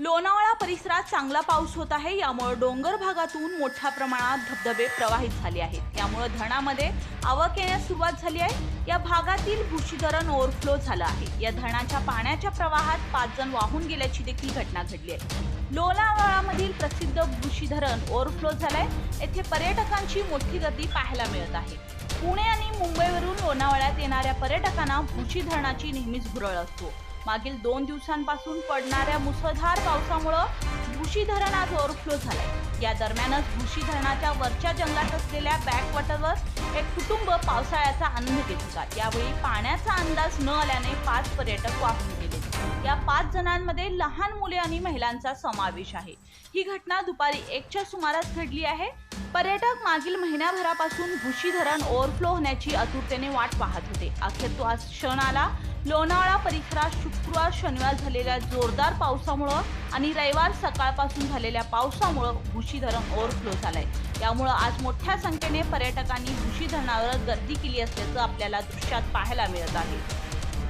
लोणावळा परिसरात चांगला पाऊस होत आहे. यामुळे डोंगर भागातून मोठ्या प्रमाणात धबधबे प्रवाहित झाले आहेत. त्यामुळे धरणामध्ये आवक येण्यास सुरुवात झाली आहे. या भागातील भुशी धरण ओव्हरफ्लो झालं आहे. या धरणाच्या पाण्याच्या प्रवाहात पाच जण वाहून गेल्याची देखील घटना घडली आहे. लोणावळामधील प्रसिद्ध भुशी धरण ओव्हरफ्लो झालंय. येथे पर्यटकांची मोठी गर्दी पाहायला मिळत आहे. पुणे आणि मुंबईवरून लोणावळ्यात येणाऱ्या पर्यटकांना भुशी धरणाची नेहमीच भुरळ असतो. मागील दोन दिवसांपासून पडणाऱ्या मुसळधार पावसामुळं भुशी धरण आज ओव्हरफ्लो झालंय. या दरम्यानच भुशी धरणाच्या वरच्या जंगलात असलेल्या बॅकवॉटरवर एक कुटुंब पावसाळ्याचा आनंद घेत होता. यावेळी पाण्याचा अंदाज न आल्याने पाच पर्यटक वाहून गेले. या पाच जणांमध्ये लहान मुले आणि महिलांचा समावेश आहे. ही घटना दुपारी एकच्या सुमारास घडली आहे. पर्यटक मागील महिन्याभरापासून भुशी धरण ओव्हरफ्लो होण्याची आतुरतेने वाट पाहत होते. अखेर तो आज क्षण आला. लोणावळा परिसरात शुक्रवार शनिवार झालेल्या जोरदार पावसामुळं आणि रविवार सकाळपासून झालेल्या पावसामुळं भुशी धरण ओव्हरफ्लो झालंय. यामुळं आज मोठ्या संख्येने पर्यटकांनी भुशी धरणावर गर्दी केली असल्याचं आपल्याला दृश्यात पाहायला मिळत आहे.